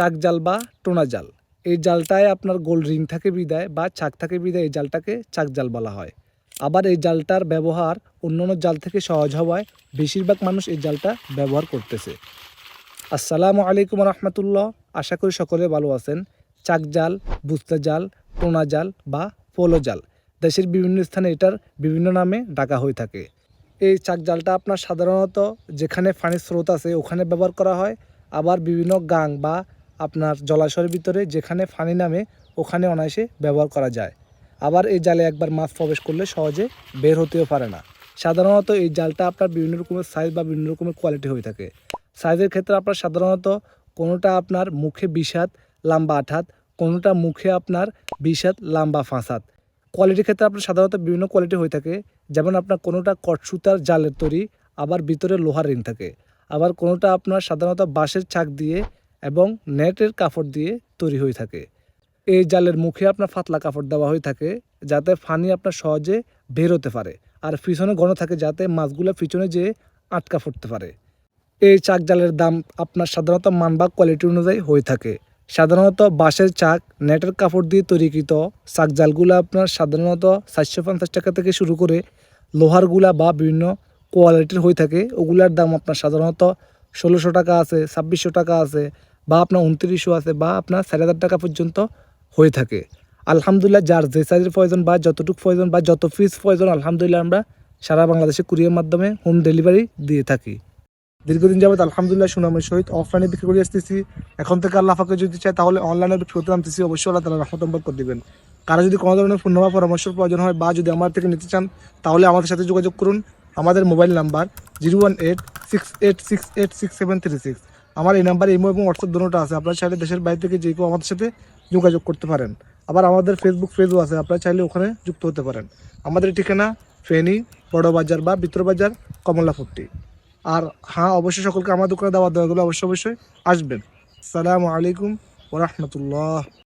চাক জাল বা টোনা জাল। এই জালটায় আপনার গোল রিং থাকে বিদায় বা চাক থাকে বিদায়, এই জালটাকে চাক জাল বলা হয়। আবার এই জালটার ব্যবহার অন্যান্য জাল থেকে সহজ হওয়ায় বেশিরভাগ মানুষ এই জালটা ব্যবহার করতেছে। আসসালামু আলাইকুম রহমতুল্লাহ। আশা করি সকলে ভালো আছেন। চাক জাল, বুস্তা জাল, টোনা জাল বা পোলো জাল দেশের বিভিন্ন স্থানে এটার বিভিন্ন নামে ডাকা হয়ে থাকে। এই চাক জালটা আপনার সাধারণত যেখানে পানির স্রোত আছে ওখানে ব্যবহার করা হয়। আবার বিভিন্ন গাং বা আপনার জলাশয়ের ভিতরে যেখানে ফানি নামে ওখানে অনায়াসে ব্যবহার করা যায়। আবার এই জালে একবার মাছ প্রবেশ করলে সহজে বের হতেও পারে না। সাধারণত এই জালটা আপনার বিভিন্ন রকমের সাইজ বা বিভিন্ন রকমের কোয়ালিটি হয়ে থাকে। সাইজের ক্ষেত্রে আপনার সাধারণত কোনোটা আপনার মুখে বিষাদ লম্বা আট হাত, কোনোটা মুখে আপনার বিষাদ লম্বা হাত। কোয়ালিটির ক্ষেত্রে আপনার সাধারণত বিভিন্ন কোয়ালিটি হয়ে থাকে। যেমন আপনার কোনোটা কটসুতার জালের তৈরি, আবার ভিতরে লোহার রিং থাকে। আবার কোনোটা আপনার সাধারণত বাঁশের চাক দিয়ে এবং নেটের কাপড় দিয়ে তৈরি হয়ে থাকে। এই জালের মুখে আপনার পাতলা কাপড় দেওয়া হয়ে থাকে, যাতে ফানি আপনার সহজে বের হতে পারে আর পিছনে ঘন থাকে যাতে মাছগুলো পিছনে যেয়ে আটকা ফুটতে পারে। এই চাক জালের দাম আপনার সাধারণত মান বা কোয়ালিটি অনুযায়ী হয়ে থাকে। সাধারণত বাঁশের চাক, নেটের কাপড় দিয়ে তৈরিকৃত চাক জালগুলো আপনার সাধারণত চারশো পঞ্চাশ টাকা থেকে শুরু করে লোহারগুলা বা বিভিন্ন কোয়ালিটির হয়ে থাকে। ওগুলার দাম আপনার সাধারণত ষোলোশো টাকা আছে, ছাব্বিশশো টাকা আছে বা আপনার উনত্রিশশো আছে বা আপনার চার হাজার টাকা পর্যন্ত হয়ে থাকে। আলহামদুলিল্লাহ, যার যে সাইজের প্রয়োজন বা যতটুকু প্রয়োজন বা যত পিস প্রয়োজন, আলহামদুলিল্লাহ আমরা সারা বাংলাদেশে কুরিয়ার মাধ্যমে হোম ডেলিভারি দিয়ে থাকি। দীর্ঘদিন যাবত আলহামদুলিল্লাহ সুনামের সহিত অফলাইনে বিক্রি করে আসতেছি। এখন থেকে আল্লাহ ফাঁকে যদি চাই তাহলে অনলাইনে বিক্রি করতে নামতেছি, অবশ্যই আল্লাহ তালা রহমত করে দিবেন। কারও যদি কোনো ধরনের ফোন নাম্বার পরামর্শের প্রয়োজন হয় বা যদি আমার থেকে নিতে চান, তাহলে আমাদের সাথে যোগাযোগ করুন। আমাদের mobile number zero one eight six eight six eight six seven three six. আমার এই নাম্বার ইমো এবং হোয়াটসঅ্যাপ দুটোটা আছে। আপনারা চাইলে দেশের বাইরে থেকে যে কেউ আমাদের সাথে যোগাযোগ করতে পারেন। আবার আমাদের ফেসবুক পেজও আছে। আপনারা চাইলে ওখানে যুক্ত হতে পারেন। আমাদের ঠিকানা ফেনী বড়বাজার বা বিত্র বাজার কমলাপুরটি আর হ্যাঁ অবশ্যই সকলকে আমার দোকানে দাওয়া দেওয়া গেলে অবশ্যই অবশ্যই আসবেন। সালামু আলাইকুম ওরহমতুল্লাহ